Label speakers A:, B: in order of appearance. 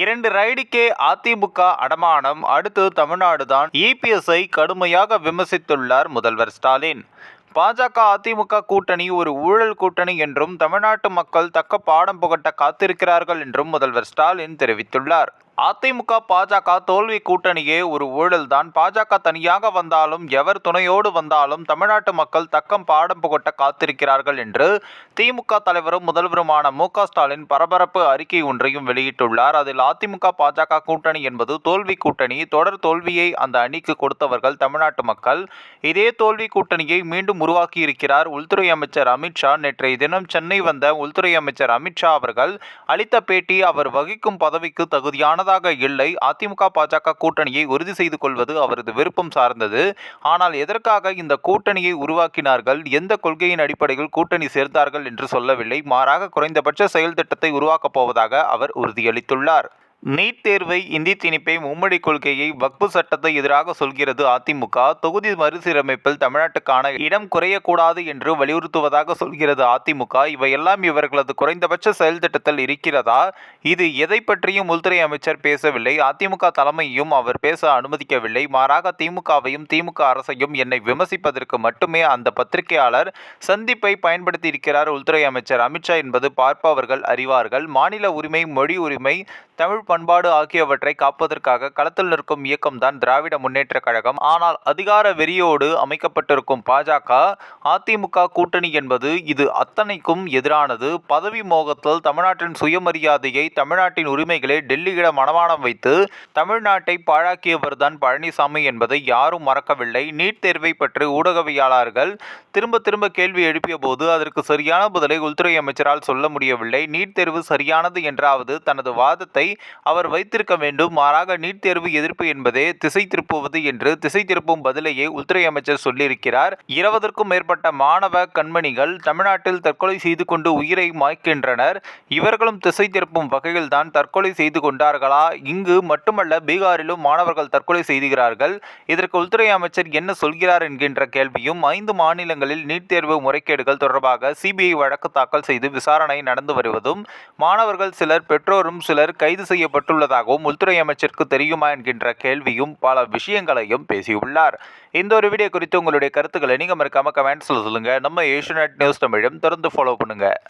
A: இரண்டு ரைடுக்கே அதிமுக அடமானம். அடுத்து தமிழ்நாடு தான் இபிஎஸ்ஐ கடுமையாக விமர்சித்துள்ளார் முதல்வர் ஸ்டாலின். பாஜக அதிமுக கூட்டணி ஒரு ஊழல் கூட்டணி என்றும் தமிழ்நாட்டு மக்கள் தக்க பாடம் புகட்ட காத்திருக்கிறார்கள் என்றும் முதல்வர் ஸ்டாலின் தெரிவித்துள்ளார். அதிமுக பாஜக தோல்வி கூட்டணியே ஒரு ஊழல்தான். பாஜக தனியாக வந்தாலும் எவர் துணையோடு வந்தாலும் தமிழ்நாட்டு மக்கள் தக்கம் பாடம் புகட்ட காத்திருக்கிறார்கள் என்று திமுக தலைவரும் முதல்வருமான மு க ஸ்டாலின் பரபரப்பு அறிக்கை ஒன்றையும் வெளியிட்டுள்ளார். அதில் அதிமுக பாஜக கூட்டணி என்பது தோல்வி கூட்டணி தொடர் தோல்வியை அந்த அணிக்கு கொடுத்தவர்கள் தமிழ்நாட்டு மக்கள். இதே தோல்வி கூட்டணியை மீண்டும் உருவாக்கியிருக்கிறார் உள்துறை அமைச்சர் அமித்ஷா நேற்றைய தினம் சென்னை வந்த உள்துறை அமைச்சர் அமித்ஷா அவர்கள் அளித்த பேட்டி அவர் வகிக்கும் பதவிக்கு தகுதியான தகுதியானதாக இல்லை. அதிமுக பாஜக கூட்டணியை உறுதி செய்து கொள்வது அவரது விருப்பம் சார்ந்தது. ஆனால் எதற்காக இந்த கூட்டணியை உருவாக்கினார்கள்? எந்த கொள்கையின் அடிப்படையில் கூட்டணி சேர்ந்தார்கள் என்று சொல்லவில்லை. மாறாக குறைந்தபட்ச செயல் திட்டத்தை உருவாக்கப் போவதாக அவர் உறுதியளித்துள்ளார். நீட் தேர்வை இந்தி திணிப்பை மும்மொழி கொள்கையை வக்பு சட்டத்தை எதிராக சொல்கிறது அதிமுக. தொகுதி மறுசீரமைப்பில் தமிழ்நாட்டுக்கான இடம் குறையக்கூடாது என்று வலியுறுத்துவதாக சொல்கிறது அதிமுக. இவையெல்லாம் இவர்களது குறைந்தபட்ச செயல் திட்டத்தில் இருக்கிறதா? இது எதை பற்றியும் உள்துறை அமைச்சர் பேசவில்லை. அதிமுக தலைமையும் அவர் பேச அனுமதிக்கவில்லை. மாறாக திமுகவையும் திமுக அரசையும் என்னை விமர்சிப்பதற்கு மட்டுமே அந்த பத்திரிகையாளர் சந்திப்பை பயன்படுத்தி இருக்கிறார் உள்துறை அமைச்சர். அமித்ஷா என்பது பார்ப்பவர்கள் அறிவார்கள். மாநில உரிமை மொழி உரிமை தமிழ் பண்பாடு ஆகியவற்றை காப்பதற்காக களத்தில் நிற்கும் இயக்கம்தான் திராவிட முன்னேற்ற கழகம். ஆனால் அதிகார வெறியோடு அமைக்கப்பட்டிருக்கும் பாஜக அதிமுக கூட்டணி என்பது இது அத்தனைக்கும் எதிரானது. பதவி மோகத்தில் தமிழ்நாட்டின் சுயமரியாதையை தமிழ்நாட்டின் உரிமைகளை டெல்லியிடம் மனமானம் வைத்து தமிழ்நாட்டை பாழாக்கியவர்தான் பழனிசாமி என்பதை யாரும் மறக்கவில்லை. நீட் தேர்வை பற்றி ஊடகவியலாளர்கள் திரும்ப திரும்ப கேள்வி எழுப்பிய போது அதற்கு சரியான பதிலை உள்துறை அமைச்சரால் சொல்ல முடியவில்லை. நீட் தேர்வு சரியானது என்றாவது தனது வாதத்தை அவர் வைத்திருக்க வேண்டும். மாறாக நீட் தேர்வு எதிர்ப்பு என்பதே திசை திருப்புவது என்று திசை திருப்பும் பதிலையே உள்துறை அமைச்சர் சொல்லியிருக்கிறார். இருபதற்கும் மேற்பட்ட மாணவ கண்மணிகள் தமிழ்நாட்டில் தற்கொலை செய்து கொண்டு உயிரை மாய்க்கின்றனர். இவர்களும் திசை திருப்பும் வகையில் தான் தற்கொலை செய்து கொண்டார்களா? இங்கு மட்டுமல்ல பீகாரிலும் மாணவர்கள் தற்கொலை செய்துகிறார்கள். இதற்கு உள்துறை அமைச்சர் என்ன சொல்கிறார் என்கின்ற கேள்வியும் ஐந்து மாநிலங்களில் நீட் தேர்வு முறைகேடுகள் தொடர்பாக சிபிஐ வழக்கு தாக்கல் செய்து விசாரணை நடந்து வருவதும் மாணவர்கள் சிலர் பெற்றோரும் சிலர் கைது செய்ய செய்யப்பட்டுள்ளதாகவும் உள்துறை அமைச்சருக்கு தெரியுமா என்கின்ற கேள்வியும் பல விஷயங்களையும் பேசியுள்ளார். இந்த ஒரு வீடியோ குறித்து உங்களுடைய கருத்துக்களை நீங்கள் மறக்காம கமெண்ட்ஸில் சொல்லுங்கள் நம்ம ஏஷியநெட் நியூஸ் தமிழும் தொடர்ந்து ஃபாலோ பண்ணுங்கள்